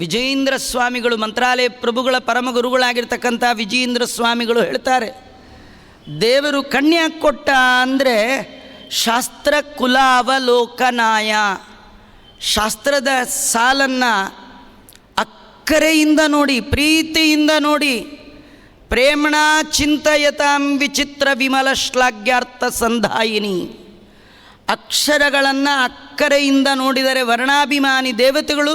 ವಿಜಯೇಂದ್ರ ಸ್ವಾಮಿಗಳು ಮಂತ್ರಾಲಯ ಪ್ರಭುಗಳ ಪರಮಗುರುಗಳಾಗಿರ್ತಕ್ಕಂಥ ವಿಜಯೇಂದ್ರ ಸ್ವಾಮಿಗಳು ಹೇಳ್ತಾರೆ, ದೇವರು ಕನ್ಯಾ ಕೊಟ್ಟ ಅಂದರೆ ಶಾಸ್ತ್ರ ಕುಲಾವಲೋಕನಾಯ. ಶಾಸ್ತ್ರದ ಸಾಲನ್ನು ಅಕ್ಕರೆಯಿಂದ ನೋಡಿ, ಪ್ರೀತಿಯಿಂದ ನೋಡಿ, ಪ್ರೇಮಣ ಚಿಂತಯತಾಂ ವಿಚಿತ್ರ ವಿಮಲ ಶ್ಲಾಘ್ಯಾರ್ಥ ಸಂಧಾಯಿನಿ. ಅಕ್ಷರಗಳನ್ನು ಅಕ್ಕರೆಯಿಂದ ನೋಡಿದರೆ ವರ್ಣಾಭಿಮಾನಿ ದೇವತೆಗಳು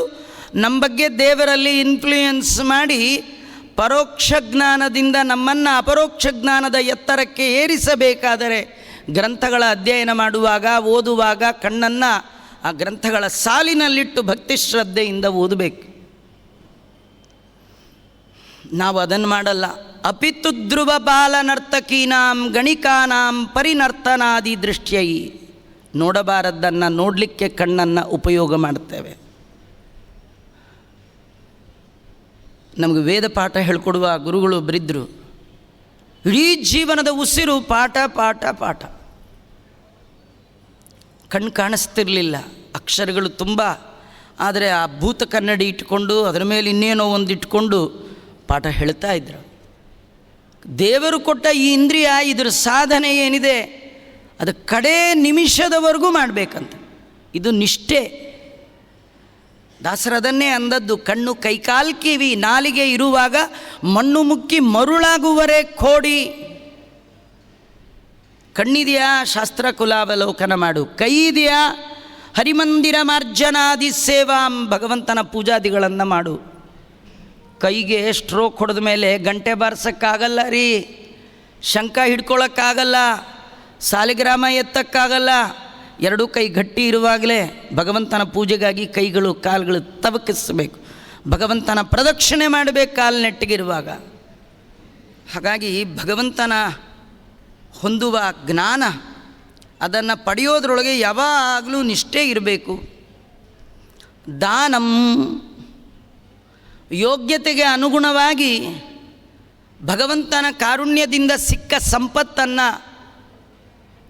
ನಮ್ಮ ಬಗ್ಗೆ ದೇವರಲ್ಲಿ ಇನ್ಫ್ಲೂಯೆನ್ಸ್ ಮಾಡಿ ಪರೋಕ್ಷ ಜ್ಞಾನದಿಂದ ನಮ್ಮನ್ನು ಅಪರೋಕ್ಷ ಜ್ಞಾನದ ಎತ್ತರಕ್ಕೆ ಏರಿಸಬೇಕಾದರೆ ಗ್ರಂಥಗಳ ಅಧ್ಯಯನ ಮಾಡುವಾಗ, ಓದುವಾಗ ಕಣ್ಣನ್ನು ಆ ಗ್ರಂಥಗಳ ಸಾಲಿನಲ್ಲಿಟ್ಟು ಭಕ್ತಿ ಶ್ರದ್ಧೆಯಿಂದ ಓದಬೇಕು. ನಾವು ಅದನ್ನು ಮಾಡಲ್ಲ. ಅಪಿತು ಧ್ರುವ ಬಾಲ ನರ್ತಕೀನಾಂ ಗಣಿಕಾನಾಂ ಪರಿನರ್ತನಾದಿ ದೃಷ್ಟ್ಯೈ. ನೋಡಬಾರದ್ದನ್ನು, ನೋಡಲಿಕ್ಕೆ ಕಣ್ಣನ್ನು ಉಪಯೋಗ ಮಾಡ್ತೇವೆ. ನಮಗೆ ವೇದ ಪಾಠ ಹೇಳ್ಕೊಡುವ ಗುರುಗಳು ಬರಿದ್ರು ಇಡೀ ಜೀವನದ ಉಸಿರು ಪಾಠ ಪಾಠ ಪಾಠ. ಕಣ್ಣು ಕಾಣಿಸ್ತಿರಲಿಲ್ಲ. ಅಕ್ಷರಗಳು ತುಂಬ. ಆದರೆ ಆ ಭೂತ ಕನ್ನಡಿ ಇಟ್ಕೊಂಡು, ಅದರ ಮೇಲೆ ಇನ್ನೇನೋ ಒಂದು ಇಟ್ಕೊಂಡು ಪಾಠ ಹೇಳ್ತಾ ಇದ್ರು. ದೇವರು ಕೊಟ್ಟ ಈ ಇಂದ್ರಿಯ, ಇದರ ಸಾಧನೆ ಏನಿದೆ, ಅದು ಕಡೇ ನಿಮಿಷದವರೆಗೂ ಮಾಡಬೇಕಂತ. ಇದು ನಿಷ್ಠೆ. ದಾಸರದನ್ನೇ ಅಂದದ್ದು ಕಣ್ಣು ಕೈಕಾಲ್ ಕಿವಿ ನಾಲಿಗೆ ಇರುವಾಗ ಮಣ್ಣು ಮುಕ್ಕಿ ಮರುಳಾಗುವರೆ ಕೋಡಿ. ಕಣ್ಣಿದೆಯಾ ಶಾಸ್ತ್ರ ಕುಲಾವಲೋಕನ ಮಾಡು. ಕೈ ಹರಿಮಂದಿರ ಮಾರ್ಜನಾದಿ ಸೇವಾಂ ಭಗವಂತನ ಪೂಜಾದಿಗಳನ್ನು ಮಾಡು. ಕೈಗೆ ಸ್ಟ್ರೋಕ್ ಹೊಡೆದ ಮೇಲೆ ಗಂಟೆ ಬಾರಿಸೋಕ್ಕಾಗಲ್ಲ ರೀ. ಶಂಕ ಹಿಡ್ಕೊಳ್ಳೋಕ್ಕಾಗಲ್ಲ ಸಾಲಿಗ್ರಾಮ ಎತ್ತಕ್ಕಾಗಲ್ಲ. ಎರಡೂ ಕೈ ಗಟ್ಟಿ ಇರುವಾಗಲೇ ಭಗವಂತನ ಪೂಜೆಗಾಗಿ ಕೈಗಳು ಕಾಲುಗಳು ತವಕಿಸಬೇಕು. ಭಗವಂತನ ಪ್ರದಕ್ಷಿಣೆ ಮಾಡಬೇಕು ಕಾಲು ನೆಟ್ಟಿಗಿರುವಾಗ ಹಾಗಾಗಿ ಭಗವಂತನ ಹೊಂದುವ ಜ್ಞಾನ ಅದನ್ನು ಪಡೆಯೋದ್ರೊಳಗೆ ಯಾವಾಗಲೂ ನಿಷ್ಠೆ ಇರಬೇಕು. ದಾನಂ ಯೋಗ್ಯತೆಗೆ ಅನುಗುಣವಾಗಿ ಭಗವಂತನ ಕಾರುಣ್ಯದಿಂದ ಸಿಕ್ಕ ಸಂಪತ್ತನ್ನು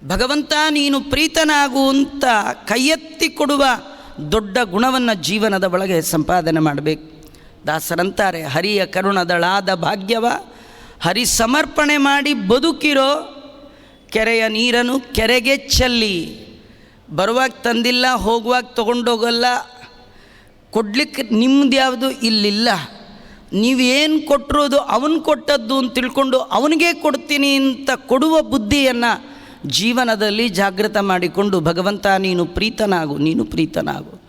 ಭಗವಂತ, ನೀನು ಪ್ರೀತನಾಗು ಅಂತ ಕೈಯೆತ್ತಿ ಕೊಡುವ ದೊಡ್ಡ ಗುಣವನ್ನು ಜೀವನದ ಒಳಗೆ ಸಂಪಾದನೆ ಮಾಡಬೇಕು. ದಾಸರಂತಾರೆ, ಹರಿಯ ಕರುಣದಳಾದ ಭಾಗ್ಯವ, ಹರಿ ಸಮರ್ಪಣೆ ಮಾಡಿ ಬದುಕಿರೋ ಕೆರೆಯ ನೀರನ್ನು ಕೆರೆಗೆ ಚೆಲ್ಲಿ. ಬರುವಾಗ ತಂದಿಲ್ಲ, ಹೋಗುವಾಗ ತಗೊಂಡೋಗಲ್ಲ, ಕೊಡ್ಲಿಕ್ಕೆ ನಿಮ್ದು ಯಾವುದು ಇಲ್ಲಿಲ್ಲ. ನೀವೇನು ಕೊಟ್ಟಿರೋದು ಅವನು ಕೊಟ್ಟದ್ದು ಅಂತ ತಿಳ್ಕೊಂಡು ಅವನಿಗೆ ಕೊಡ್ತೀನಿ ಅಂತ ಕೊಡುವ ಬುದ್ಧಿಯನ್ನು ಜೀವನದಲ್ಲಿ ಜಾಗೃತ ಮಾಡಿಕೊಂಡು, ಭಗವಂತ ನೀನು ಪ್ರೀತನಾಗು ನೀನು ಪ್ರೀತನಾಗು.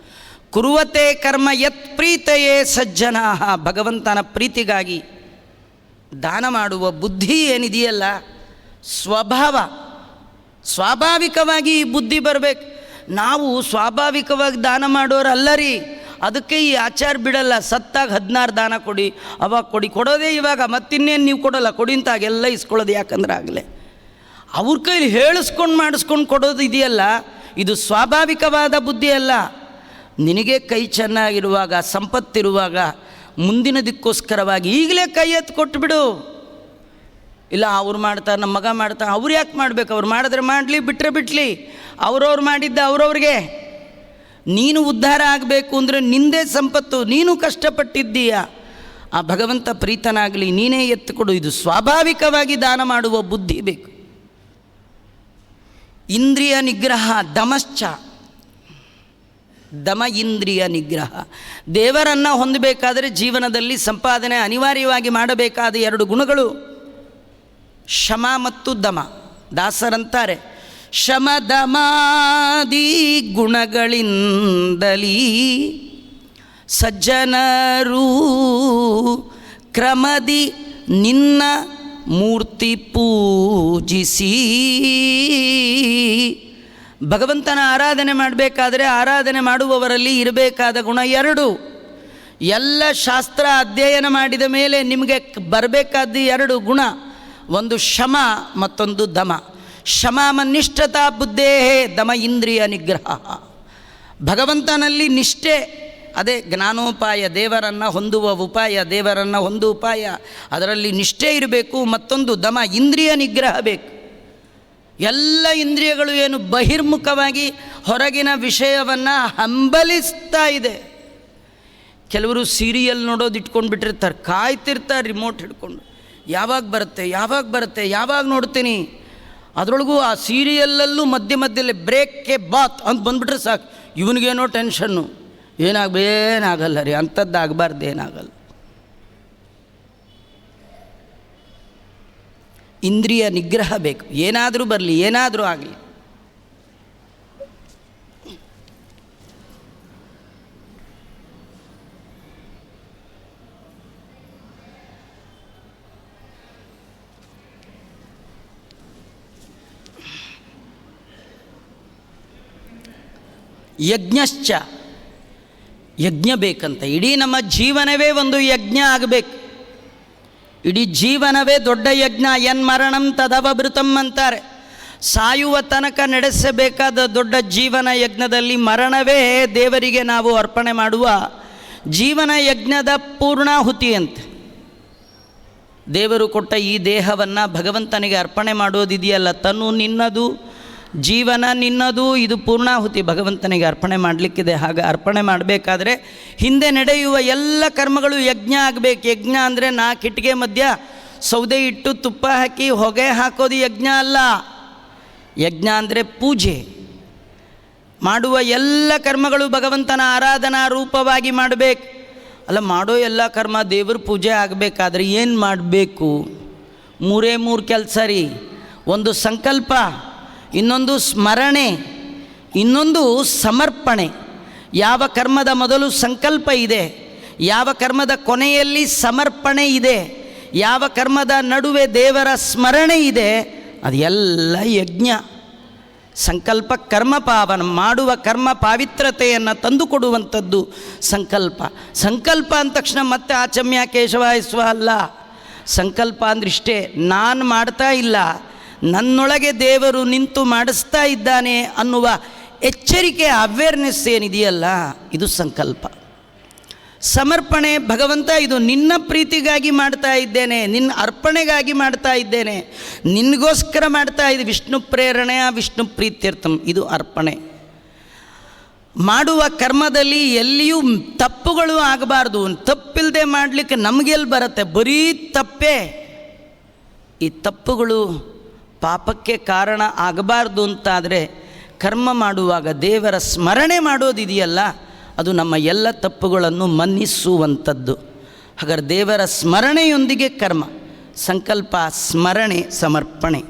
ಕುರುವತೆ ಕರ್ಮ ಯತ್ ಪ್ರೀತೆಯೇ ಸಜ್ಜನಾ ಭಗವಂತನ ಪ್ರೀತಿಗಾಗಿ ದಾನ ಮಾಡುವ ಬುದ್ಧಿ ಏನಿದೆಯಲ್ಲ, ಸ್ವಭಾವ. ಸ್ವಾಭಾವಿಕವಾಗಿ ಈ ಬುದ್ಧಿ ಬರಬೇಕು. ನಾವು ಸ್ವಾಭಾವಿಕವಾಗಿ ದಾನ ಮಾಡೋರಲ್ಲರಿ. ಅದಕ್ಕೆ ಈ ಆಚಾರ ಬಿಡಲ್ಲ, ಸತ್ತಾಗ ಹದಿನಾರು ದಾನ ಕೊಡಿ, ಅವಾಗ ಕೊಡಿ. ಕೊಡೋದೇ ಇವಾಗ ಮತ್ತಿನ್ನೇನು ನೀವು ಕೊಡೋಲ್ಲ, ಕೊಡಿ ಅಂತಾಗೆಲ್ಲ ಇಸ್ಕೊಳ್ಳೋದು ಯಾಕಂದ್ರೆ ಆಗಲೇ. ಅವ್ರ ಕೈಲಿ ಹೇಳಿಸ್ಕೊಂಡು ಮಾಡಿಸ್ಕೊಂಡು ಕೊಡೋದು ಇದೆಯಲ್ಲ, ಇದು ಸ್ವಾಭಾವಿಕವಾದ ಬುದ್ಧಿ ಅಲ್ಲ. ನಿನಗೆ ಕೈ ಚೆನ್ನಾಗಿರುವಾಗ, ಸಂಪತ್ತಿರುವಾಗ ಮುಂದಿನದಕ್ಕೋಸ್ಕರವಾಗಿ ಈಗಲೇ ಕೈ ಎತ್ತು ಕೊಟ್ಟುಬಿಡು ಇಲ್ಲ, ಅವ್ರು ಮಾಡ್ತಾರೆ ನಮ್ಮ ಮಗ ಮಾಡ್ತಾರೆ ಅವ್ರು ಯಾಕೆ ಮಾಡಬೇಕು? ಅವ್ರು ಮಾಡಿದ್ರೆ ಮಾಡಲಿ ಬಿಟ್ಟರೆ ಬಿಟ್ಲಿ. ಅವ್ರವ್ರು ಮಾಡಿದ್ದ ಅವ್ರವ್ರಿಗೆ. ನೀನು ಉದ್ಧಾರ ಆಗಬೇಕು ಅಂದರೆ ನಿಂದೇ ಸಂಪತ್ತು, ನೀನು ಕಷ್ಟಪಟ್ಟಿದ್ದೀಯ? ಆ ಭಗವಂತ ಪ್ರೀತನಾಗಲಿ, ನೀನೇ ಎತ್ತುಕೊಡು ಇದು ಸ್ವಾಭಾವಿಕವಾಗಿ ದಾನ ಮಾಡುವ ಬುದ್ಧಿ ಬೇಕು. ಇಂದ್ರಿಯ ನಿಗ್ರಹ, ದಮಶ್ಚ. ದಮ ಇಂದ್ರಿಯ ನಿಗ್ರಹ. ದೇವರನ್ನು ಹೊಂದಬೇಕಾದರೆ ಜೀವನದಲ್ಲಿ ಸಂಪಾದನೆ ಅನಿವಾರ್ಯವಾಗಿ ಮಾಡಬೇಕಾದ ಎರಡು ಗುಣಗಳು ಶಮ ಮತ್ತು ದಮ. ದಾಸರಂತಾರೆ, ಶಮ, ದಮಾದಿ ಗುಣಗಳಿಂದಲೀ ಸಜ್ಜನರೂ ಕ್ರಮದಿ ನಿನ್ನ ಮೂರ್ತಿ ಪೂಜಿಸಿ. ಭಗವಂತನ ಆರಾಧನೆ ಮಾಡಬೇಕಾದ್ರೆ ಆರಾಧನೆ ಮಾಡುವವರಲ್ಲಿ ಇರಬೇಕಾದ ಗುಣ ಎರಡು. ಎಲ್ಲ ಶಾಸ್ತ್ರ ಅಧ್ಯಯನ ಮಾಡಿದ ಮೇಲೆ ನಿಮಗೆ ಬರಬೇಕಾದ ಎರಡು ಗುಣ. ಒಂದು ಶಮ, ಮತ್ತೊಂದು ದಮ. ಶಮ ಮನಿಷ್ಠತಾ ಬುದ್ಧೇಹೇ ದಮ ಇಂದ್ರಿಯ ನಿಗ್ರಹ. ಭಗವಂತನಲ್ಲಿ ನಿಷ್ಠೆ ಅದೇ ಜ್ಞಾನೋಪಾಯ ದೇವರನ್ನು ಹೊಂದುವ ಉಪಾಯ, ದೇವರನ್ನು ಹೊಂದು ಉಪಾಯ. ಅದರಲ್ಲಿ ನಿಷ್ಠೆ ಇರಬೇಕು, ಮತ್ತೊಂದು ದಮ, ಇಂದ್ರಿಯ ನಿಗ್ರಹ ಬೇಕು. ಎಲ್ಲ ಇಂದ್ರಿಯಗಳು ಏನು ಬಹಿರ್ಮುಖವಾಗಿ ಹೊರಗಿನ ವಿಷಯವನ್ನು ಹಂಬಲಿಸ್ತಾ ಇದೆ. ಕೆಲವರು ಸೀರಿಯಲ್ ನೋಡೋದು ಇಟ್ಕೊಂಡು ಬಿಟ್ಟಿರ್ತಾರೆ ಕಾಯ್ತಿರ್ತಾರೆ ರಿಮೋಟ್ ಹಿಡ್ಕೊಂಡು. ಯಾವಾಗ ಬರುತ್ತೆ ಯಾವಾಗ ಬರುತ್ತೆ, ಯಾವಾಗ ನೋಡ್ತೀನಿ? ಅದರೊಳಗೂ ಆ ಸೀರಿಯಲ್ಲಲ್ಲೂ ಮಧ್ಯೆ ಮಧ್ಯದಲ್ಲಿ ಬ್ರೇಕ್ಗೆ ಬಾತ್ ಅಂತ ಬಂದುಬಿಟ್ರೆ ಸಾಕು. ಇವನಿಗೇನೋ ಟೆನ್ಷನ್ನು ಏನಾಗ ಏನಾಗಲ್ಲ ರೀ ಅಂಥದ್ದಾಗಬಾರ್ದು ಏನಾಗಲ್ಲ. ಇಂದ್ರಿಯ ನಿಗ್ರಹ ಬೇಕು ಏನಾದರೂ ಬರಲಿ ಏನಾದರೂ ಆಗಲಿ. ಯಜ್ಞಶ್ಚ. ಯಜ್ಞ ಬೇಕಂತ. ಇಡೀ ನಮ್ಮ ಜೀವನವೇ ಒಂದು ಯಜ್ಞ ಆಗಬೇಕು. ಇಡೀ ಜೀವನವೇ ದೊಡ್ಡ ಯಜ್ಞ. ಎನ್ ಮರಣಂ ತದವಭೃತಂ ಅಂತಾರೆ. ಸಾಯುವ ತನಕ ನಡೆಸಬೇಕಾದ ದೊಡ್ಡ ಜೀವನ ಯಜ್ಞದಲ್ಲಿ ಮರಣವೇ ದೇವರಿಗೆ ನಾವು ಅರ್ಪಣೆ ಮಾಡುವ ಜೀವನ ಯಜ್ಞದ ಪೂರ್ಣಾಹುತಿ ಅಂತ ದೇವರು ಕೊಟ್ಟ ಈ ದೇಹವನ್ನು ಭಗವಂತನಿಗೆ ಅರ್ಪಣೆ ಮಾಡೋದಿದೆಯಲ್ಲ, ತನು ನಿನ್ನದು ಜೀವನ ನಿನ್ನದು, ಇದು ಪೂರ್ಣಾಹುತಿ. ಭಗವಂತನಿಗೆ ಅರ್ಪಣೆ ಮಾಡಲಿಕ್ಕಿದೆ. ಹಾಗೆ ಅರ್ಪಣೆ ಮಾಡಬೇಕಾದ್ರೆ ಹಿಂದೆ ನಡೆಯುವ ಎಲ್ಲ ಕರ್ಮಗಳು ಯಜ್ಞ ಆಗಬೇಕು. ಯಜ್ಞ ಅಂದರೆ ನಾ ಇಟ್ಟಿಗೆ ಮಧ್ಯ ಸೌದೆ ಇಟ್ಟು ತುಪ್ಪ ಹಾಕಿ ಹೊಗೆ ಹಾಕೋದು ಯಜ್ಞ ಅಲ್ಲ. ಯಜ್ಞ ಅಂದರೆ ಪೂಜೆ. ಮಾಡುವ ಎಲ್ಲ ಕರ್ಮಗಳು ಭಗವಂತನ ಆರಾಧನಾ ರೂಪವಾಗಿ ಮಾಡಬೇಕು. ಅಲ್ಲ, ಮಾಡೋ ಎಲ್ಲ ಕರ್ಮ ದೇವ್ರ ಪೂಜೆ ಆಗಬೇಕಾದ್ರೆ ಏನು ಮಾಡಬೇಕು? ಮೂರೇ ಮೂರು ಕೆಲಸ ರೀ. ಒಂದು ಸಂಕಲ್ಪ. ಇನ್ನೊಂದು ಸ್ಮರಣೆ, ಇನ್ನೊಂದು ಸಮರ್ಪಣೆ. ಯಾವ ಕರ್ಮದ ಮೊದಲು ಸಂಕಲ್ಪ ಇದೆ, ಯಾವ ಕರ್ಮದ ಕೊನೆಯಲ್ಲಿ ಸಮರ್ಪಣೆ ಇದೆ, ಯಾವ ಕರ್ಮದ ನಡುವೆ ದೇವರ ಸ್ಮರಣೆ ಇದೆ ಅದು ಎಲ್ಲ ಯಜ್ಞ. ಸಂಕಲ್ಪ ಕರ್ಮ ಪಾವನ, ಮಾಡುವ ಕರ್ಮ ಪಾವಿತ್ರತೆಯನ್ನು ತಂದುಕೊಡುವಂಥದ್ದು ಸಂಕಲ್ಪ. ಸಂಕಲ್ಪ ಅಂದ ತಕ್ಷಣ ಮತ್ತೆ ಆಚಮ್ಯ ಕೇಶವಾಯಿಸುವ ಅಲ್ಲ. ಸಂಕಲ್ಪ ಅಂದ್ರೆ ಇಷ್ಟೇ ನಾನು ಮಾಡ್ತಾ ಇಲ್ಲ. ನನ್ನೊಳಗೆ ದೇವರು ನಿಂತು ಮಾಡಿಸ್ತಾ ಇದ್ದಾನೆ ಅನ್ನುವ ಎಚ್ಚರಿಕೆ ಅವೇರ್ನೆಸ್ ಏನಿದೆಯಲ್ಲ, ಇದು ಸಂಕಲ್ಪ. ಸಮರ್ಪಣೆ, ಭಗವಂತ ಇದು ನಿನ್ನ ಪ್ರೀತಿಗಾಗಿ ಮಾಡ್ತಾ ಇದ್ದೇನೆ, ನಿನ್ನ ಅರ್ಪಣೆಗಾಗಿ ಮಾಡ್ತಾ ಇದ್ದೇನೆ, ನಿನಗೋಸ್ಕರ ಮಾಡ್ತಾ ಇದು ವಿಷ್ಣು ಪ್ರೇರಣೆಯ ವಿಷ್ಣು ಪ್ರೀತ್ಯರ್ಥಂ, ಇದು ಅರ್ಪಣೆ. ಮಾಡುವ ಕರ್ಮದಲ್ಲಿ ಎಲ್ಲಿಯೂ ತಪ್ಪುಗಳು ಆಗಬಾರ್ದು ತಪ್ಪಿಲ್ಲದೆ ಮಾಡಲಿಕ್ಕೆ ನಮಗೆಲ್ಲಿ ಬರುತ್ತೆ, ಬರೀ ತಪ್ಪೇ. ಈ ತಪ್ಪುಗಳು ಪಾಪಕ್ಕೆ ಕಾರಣ ಆಗಬಾರ್ದು ಅಂತಾದರೆ ಕರ್ಮ ಮಾಡುವಾಗ ದೇವರ ಸ್ಮರಣೆ ಮಾಡೋದಿದೆಯಲ್ಲ ಅದು ನಮ್ಮ ಎಲ್ಲ ತಪ್ಪುಗಳನ್ನು ಮನ್ನಿಸುವಂಥದ್ದು. ಹಾಗಾದ್ರೆ ದೇವರ ಸ್ಮರಣೆಯೊಂದಿಗೆ ಕರ್ಮ, ಸಂಕಲ್ಪ, ಸ್ಮರಣೆ, ಸಮರ್ಪಣೆ.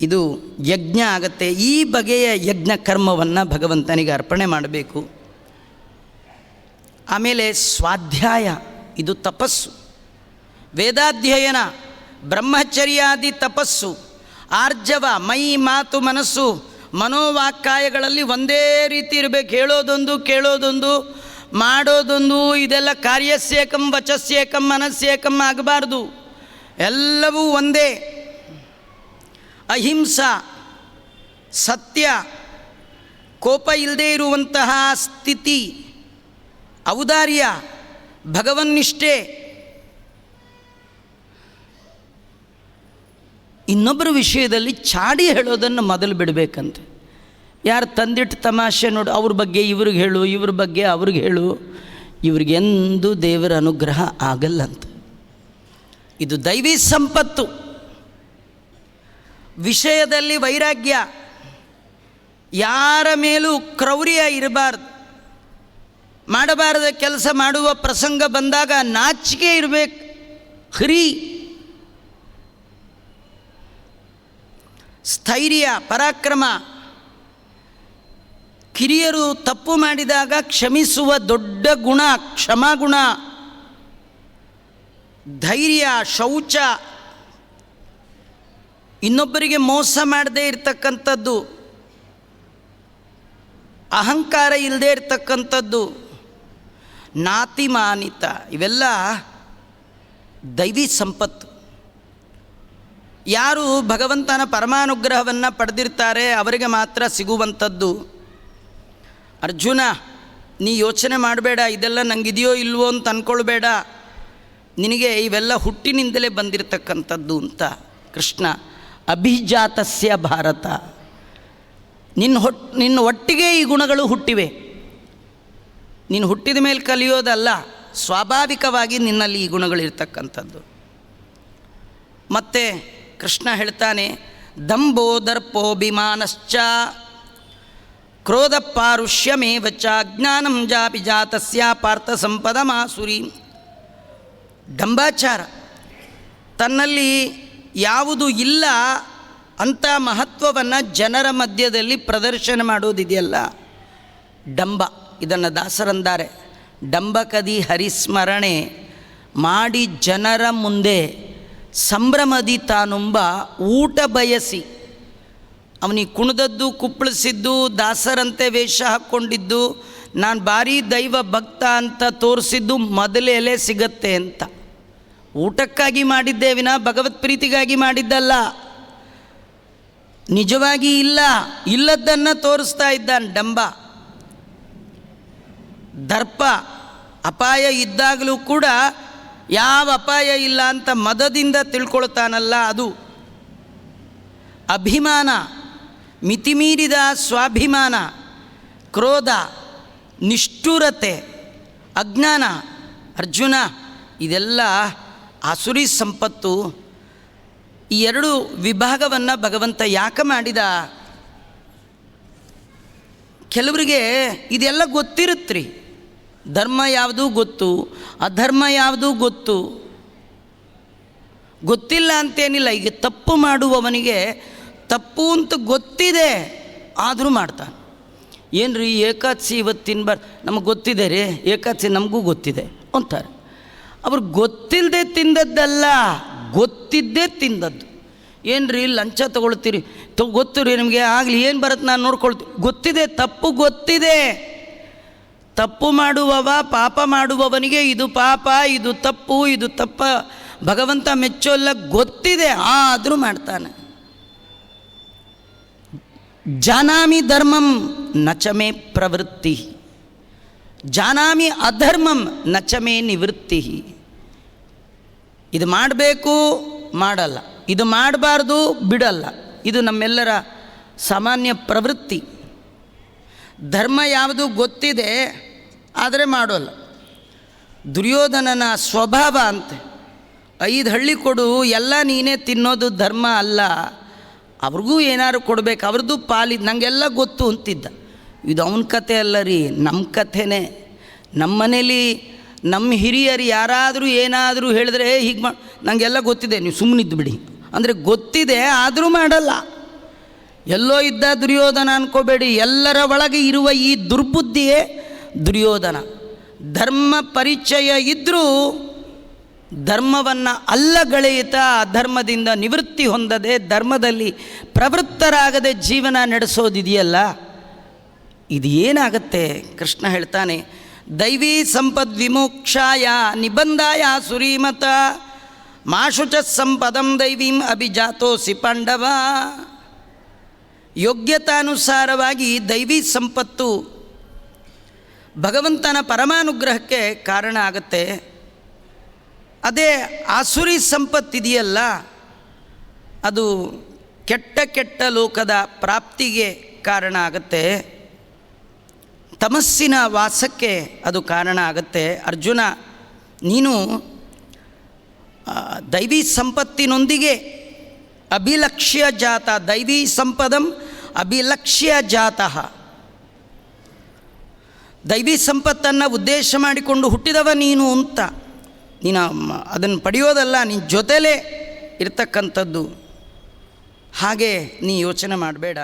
ಇದು ಯಜ್ಞ ಆಗತ್ತೆ. ಈ ಬಗೆಯ ಯಜ್ಞ ಕರ್ಮವನ್ನು ಭಗವಂತನಿಗೆ ಅರ್ಪಣೆ ಮಾಡಬೇಕು. ಆಮೇಲೆ ಸ್ವಾಧ್ಯಾಯ, ಇದು ತಪಸ್ಸು. ವೇದಾಧ್ಯಯನ, ಬ್ರಹ್ಮಚರ್ಯಾದಿ ತಪಸ್ಸು. ಆರ್ಜವ, ಮೈ, ಮಾತು, ಮನಸ್ಸು, ಮನೋವಾಕ್ಕಾಯಗಳಲ್ಲಿ ಒಂದೇ ರೀತಿ ಇರಬೇಕು. ಹೇಳೋದೊಂದು, ಕೇಳೋದೊಂದು, ಮಾಡೋದೊಂದು, ಇದೆಲ್ಲ ಕಾರ್ಯಸ್ಯೇಕಂ, ವಚಸ್ಯೇಕಂ ಮನಸ್ಸೇಕಂ ಆಗಬಾರ್ದು. ಎಲ್ಲವೂ ಒಂದೇ. ಅಹಿಂಸಾ, ಸತ್ಯ, ಕೋಪ ಇಲ್ಲದೆ ಇರುವಂತಹ ಸ್ಥಿತಿ, ಔದಾರ್ಯ, ಭಗವನ್ನಿಷ್ಠೆ ಇನ್ನೊಬ್ಬರ ವಿಷಯದಲ್ಲಿ ಚಾಡಿ ಹೇಳೋದನ್ನು ಮೊದಲು ಬಿಡಬೇಕಂತೆ. ಯಾರು ತಂದಿಟ್ಟು ತಮಾಷೆ ನೋಡು, ಅವ್ರ ಬಗ್ಗೆ ಇವ್ರಿಗೆ ಹೇಳು, ಇವ್ರ ಬಗ್ಗೆ ಅವ್ರಿಗೆ ಹೇಳು. ಇವ್ರಿಗೆಂದೂ ದೇವರ ಅನುಗ್ರಹ ಆಗಲ್ಲಂತ. ಇದು ದೈವಿ ಸಂಪತ್ತು. ವಿಷಯದಲ್ಲಿ ವೈರಾಗ್ಯ. ಯಾರ ಮೇಲೂ ಕ್ರೌರ್ಯ ಇರಬಾರ್ದು. ಮಾಡಬಾರದ ಕೆಲಸ ಮಾಡುವ ಪ್ರಸಂಗ ಬಂದಾಗ ನಾಚಿಕೆ ಇರಬೇಕು. ಹರಿ. ಸ್ಥೈರ್ಯ, ಪರಾಕ್ರಮ. ಕಿರಿಯರು ತಪ್ಪು ಮಾಡಿದಾಗ ಕ್ಷಮಿಸುವ ದೊಡ್ಡ ಗುಣ, ಕ್ಷಮಾಗುಣ. ಧೈರ್ಯ, ಶೌಚ. ಇನ್ನೊಬ್ಬರಿಗೆ ಮೋಸ ಮಾಡದೇ ಇರತಕ್ಕಂಥದ್ದು. ಅಹಂಕಾರ ಇಲ್ಲದೇ ಇರತಕ್ಕಂಥದ್ದು. ನಾತಿಮಾನಿತ. ಇವೆಲ್ಲ ದೈವಿ ಸಂಪತ್ತು. ಯಾರು ಭಗವಂತನ ಪರಮಾನುಗ್ರಹವನ್ನು ಪಡೆದಿರ್ತಾರೆ ಅವರಿಗೆ ಮಾತ್ರ ಸಿಗುವಂಥದ್ದು. ಅರ್ಜುನ, ನೀ ಯೋಚನೆ ಮಾಡಬೇಡ, ಇದೆಲ್ಲ ನನಗಿದೆಯೋ ಇಲ್ವೋ ಅಂತ ಅಂದ್ಕೊಳ್ಬೇಡ ನಿನಗೆ ಇವೆಲ್ಲ ಹುಟ್ಟಿನಿಂದಲೇ ಬಂದಿರತಕ್ಕಂಥದ್ದು ಅಂತ ಕೃಷ್ಣ. ಅಭಿಜಾತಸ್ಯ ಭಾರತ. ನಿನ್ನ ಹೊಟ್, ನಿನ್ನ ಒಟ್ಟಿಗೆ ಈ ಗುಣಗಳು ಹುಟ್ಟಿವೆ. ನೀನು ಹುಟ್ಟಿದ ಮೇಲೆ ಕಲಿಯೋದಲ್ಲ, ಸ್ವಾಭಾವಿಕವಾಗಿ ನಿನ್ನಲ್ಲಿ ಈ ಗುಣಗಳಿರ್ತಕ್ಕಂಥದ್ದು. ಮತ್ತು ಕೃಷ್ಣ ಹೇಳ್ತಾನೆ ದಂಭೋ ದರ್ಪೋಭಿಮಾನಶ್ಚ ಕ್ರೋಧ ಪಾರುಷ್ಯಮೇವ ಚ ಜ್ಞಾನಂ ಜಾಪಿ ಜಾತಸ್ಯ ಪಾರ್ಥ ಸಂಪದ ಮಾಸುರಿ ಡಂಬಾಚಾರ, ತನ್ನಲ್ಲಿ ಯಾವುದು ಇಲ್ಲ ಅಂತ ಮಹತ್ವವನ್ನು ಜನರ ಮಧ್ಯದಲ್ಲಿ ಪ್ರದರ್ಶನ ಮಾಡೋದಿದೆಯಲ್ಲ. ಡಂಬ, ಇದನ್ನು ದಾಸರಂದಾರೆ, ಡಂಬಕದಿ ಹರಿಸ್ಮರಣೆ, ಮಾಡಿ ಜನರ ಮುಂದೆ ಸಂಭ್ರಮದಿ ತಾನುಂಬ ಊಟ ಬಯಸಿ. ಅವನಿಗೆ ಕುಣಿದದ್ದು ಕುಪ್ಪಳಿಸಿದ್ದು, ದಾಸರಂತೆ ವೇಷ ಹಾಕ್ಕೊಂಡಿದ್ದು, ನಾನು ಭಾರಿ ದೈವ ಭಕ್ತ ಅಂತ ತೋರಿಸಿದ್ದು ಮೊದಲ ಎಲೆ ಸಿಗತ್ತೆ ಅಂತ. ಊಟಕ್ಕಾಗಿ ಮಾಡಿದ್ದೇ ವಿನ, ಭಗವತ್ ಪ್ರೀತಿಗಾಗಿ ಮಾಡಿದ್ದಲ್ಲ. ನಿಜವಾಗಿ ಇಲ್ಲ, ಇಲ್ಲದ್ದನ್ನು ತೋರಿಸ್ತಾ ಇದ್ದಾನೆ ಡಂಬ. ದರ್ಪ, ಅಪಾಯ ಇದ್ದಾಗಲೂ ಕೂಡ ಯಾವ ಅಪಾಯ ಇಲ್ಲ ಅಂತ ಮದದಿಂದ ತಿಳ್ಕೊಳ್ತಾನಲ್ಲ ಅದು. ಅಭಿಮಾನ, ಮಿತಿಮೀರಿದ ಸ್ವಾಭಿಮಾನ, ಕ್ರೋಧ, ನಿಷ್ಠುರತೆ, ಅಜ್ಞಾನ, ಅರ್ಜುನ, ಇದೆಲ್ಲ ಆಸುರಿ ಸಂಪತ್ತು. ಈ ಎರಡು ವಿಭಾಗವನ್ನು ಭಗವಂತ ಯಾಕೆ ಮಾಡಿದ? ಕೆಲವರಿಗೆ ಇದೆಲ್ಲ ಗೊತ್ತಿರುತ್ತ್ರಿ ಧರ್ಮ ಯಾವುದು ಗೊತ್ತು? ಅಧರ್ಮ ಯಾವುದು ಗೊತ್ತು? ಗೊತ್ತಿಲ್ಲ ಅಂತೇನಿಲ್ಲ. ಈಗ ತಪ್ಪು ಮಾಡುವವನಿಗೆ ತಪ್ಪು ಅಂತ ಗೊತ್ತಿದೆ, ಆದರೂ ಮಾಡ್ತಾನೆ. ಏನು ರೀ ಏಕಾದಶಿ ಇವತ್ತಿನ ಬರ್, ನಮಗೆ ಗೊತ್ತಿದೆ ರೀ. ಏಕಾದಶಿ ನಮಗೂ ಗೊತ್ತಿದೆ ಅಂತಾರೆ. ಅವ್ರು ಗೊತ್ತಿಲ್ಲದೆ ತಿಂದದ್ದಲ್ಲ, ಗೊತ್ತಿದ್ದೇ ತಿಂದದ್ದು. ಏನು ರೀ ಲಂಚ ತೊಗೊಳ್ತೀರಿ. ತೊ, ಗೊತ್ತು ರೀ ನಿಮಗೆ. ಆಗಲಿ, ಏನು ಬರುತ್ತೆ ನಾನು ನೋಡ್ಕೊಳ್ತೀನಿ ಗೊತ್ತಿದೆ, ತಪ್ಪು ಗೊತ್ತಿದೆ. ತಪ್ಪು ಮಾಡುವವ, ಪಾಪ ಮಾಡುವವನಿಗೆ ಇದು ಪಾಪ, ಇದು ತಪ್ಪು, ಇದು ತಪ್ಪ. ಭಗವಂತ ಮೆಚ್ಚೋಲ್ಲ, ಗೊತ್ತಿದೆ, ಆದರೂ ಮಾಡ್ತಾನೆ. ಜಾನಾಮಿ ಧರ್ಮಂ ನಚಮೆ ಪ್ರವೃತ್ತಿ. ಜಾನಾಮಿ ಅಧರ್ಮಂ ನಚಮೆ ನಿವೃತ್ತಿ. ಇದು ಮಾಡಬೇಕು, ಮಾಡಲ್ಲ. ಇದು ಮಾಡಬಾರ್ದು, ಬಿಡಲ್ಲ. ಇದು ನಮ್ಮೆಲ್ಲರ ಸಾಮಾನ್ಯ ಪ್ರವೃತ್ತಿ. ಧರ್ಮ ಯಾವುದು ಗೊತ್ತಿದೆ ಆದರೆ ಮಾಡೋಲ್ಲ. ದುರ್ಯೋಧನನ ಸ್ವಭಾವ ಅಂತೆ. ಐದು ಹಳ್ಳಿ ಕೊಡು, ಎಲ್ಲ ನೀನೇ ತಿನ್ನೋದು ಧರ್ಮ ಅಲ್ಲ. ಅವ್ರಿಗೂ ಏನಾದ್ರು ಕೊಡಬೇಕು, ಅವ್ರದ್ದು ಪಾಲಿ ನನಗೆಲ್ಲ ಗೊತ್ತು ಅಂತಿದ್ದ. ಇದು ಅವನ ಕಥೆ ಅಲ್ಲ ರೀ ನಮ್ಮ ಕಥೆನೇ. ನಮ್ಮ ಮನೇಲಿ ನಮ್ಮ ಹಿರಿಯರು ಯಾರಾದರೂ ಏನಾದರೂ ಹೇಳಿದ್ರೆ ಹೀಗೆ ಮಾ ನನಗೆಲ್ಲ ಗೊತ್ತಿದೆ, ನೀವು ಸುಮ್ಮನಿದ್ದು ಬಿಡಿ. ಅಂದರೆ ಗೊತ್ತಿದೆ, ಆದರೂ ಮಾಡಲ್ಲ. ಎಲ್ಲೋ ಇದ್ದ ದುರ್ಯೋಧನ ಅನ್ಕೋಬೇಡಿ, ಎಲ್ಲರ ಒಳಗೆ ಇರುವ ಈ ದುರ್ಬುದ್ಧಿಯೇ ದುರ್ಯೋಧನ. ಧರ್ಮ ಪರಿಚಯ ಇದ್ದರೂ ಧರ್ಮವನ್ನು ಅಲ್ಲಗಳೆಯುತ್ತಾ ಧರ್ಮದಿಂದ ನಿವೃತ್ತಿ ಹೊಂದದೆ ಧರ್ಮದಲ್ಲಿ ಪ್ರವೃತ್ತರಾಗದೆ ಜೀವನ ನಡೆಸೋದಿದೆಯಲ್ಲ? ಇದು ಏನಾಗತ್ತೆ? ಕೃಷ್ಣ ಹೇಳ್ತಾನೆ, ದೈವೀ ಸಂಪದ್ ವಿಮೋಕ್ಷಾಯ ನಿಬಂಧಾಯ ಸುರೀಮತ, ಮಾಶುಚ ಸಂಪದಂ ದೈವೀಂ ಅಭಿಜಾತೋಸಿ ಪಾಂಡವ. ಯೋಗ್ಯತಾನುಸಾರವಾಗಿ ದೈವಿ ಸಂಪತ್ತು ಭಗವಂತನ ಪರಮಾನುಗ್ರಹಕ್ಕೆ ಕಾರಣ ಆಗತ್ತೆ. ಅದೇ ಆಸುರಿ ಸಂಪತ್ತಿದೆಯಲ್ಲ ಅದು ಕೆಟ್ಟ ಕೆಟ್ಟ ಲೋಕದ ಪ್ರಾಪ್ತಿಗೆ ಕಾರಣ ಆಗತ್ತೆ. ತಮಸ್ಸಿನ ವಾಸಕ್ಕೆ ಅದು ಕಾರಣ ಆಗತ್ತೆ. ಅರ್ಜುನ, ನೀನು ದೈವಿ ಸಂಪತ್ತಿನೊಂದಿಗೆ ಅಭಿಲಕ್ಷ್ಯ ಜಾತ, ದೈವಿ ಸಂಪದಂ ಅಭಿಲಕ್ಷ್ಯ ಜಾತಃ. ದೈವಿ ಸಂಪತ್ತನ್ನು ಉದ್ದೇಶ ಮಾಡಿಕೊಂಡು ಹುಟ್ಟಿದವ ನೀನು ಅಂತ. ನೀನು ಅದನ್ನು ಪಡೆಯೋದಲ್ಲ ನಿನ್ನ ಜೊತೆಲೇ ಇರ್ತಕ್ಕಂಥದ್ದು. ಹಾಗೆ ನೀ ಯೋಚನೆ ಮಾಡಬೇಡ.